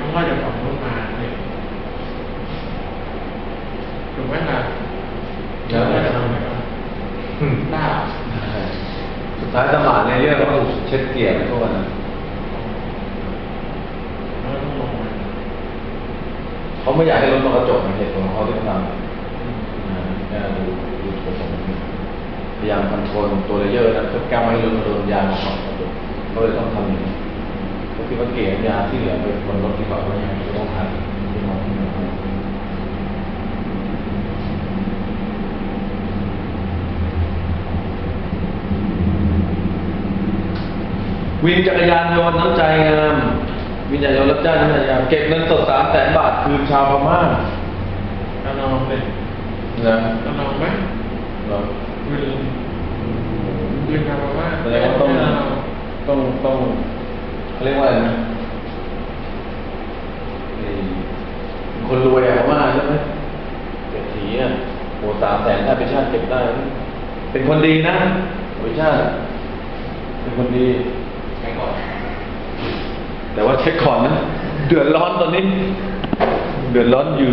พ่อจากฝั่งนู้นมาเนี่ยถูกไหมล่ะแล้วจะทำไงวะได้สุดท้ายตำหมาในเรื่องก็ถูกเช็ดเกลียร์ไปทั่วนะแล้วต้องลงมาเขาไม่อยากให้รถมากระจกในเหตุผลของเขาที่ทำนะแค่ดูดูผสมพยายามคอนโทรลตัวเลเยอร์นะเพื่อแก้ไม่ให้รถมันโดนยางออกมากระจกก็เลยต้องทำอย่างนี้ก็ คิดว่าเกลี่ยยาที่เหลือไปบนรถดีกว่าเพราะยังไงก็ต้องทำที่มองที่มองวินจักรยานยนต์น้ำใจงามวินจักรยานยนต์รับจ้างน้ำใจงามเก็บเงินสดสามแสนบาทคืนชาวพม่าจะลองเลยนะจะลองไหมหรอยืนยืนทำว่าแสดงว่าต้องต้องต้อง เขาเรียกว่าอะไรนะไอ้คนรวยอะพม่าใช่ไหมเศรษฐีอะโหสามแสนถ้าเป็นชาติเก็บได้ เป็นคนดีนะเป็นชาติ เป็นคนดีใช้ก่อน แต่ว่าเช็คก่อนนะ เดือดร้อนตอนนี้ เดือดร้อนอยู่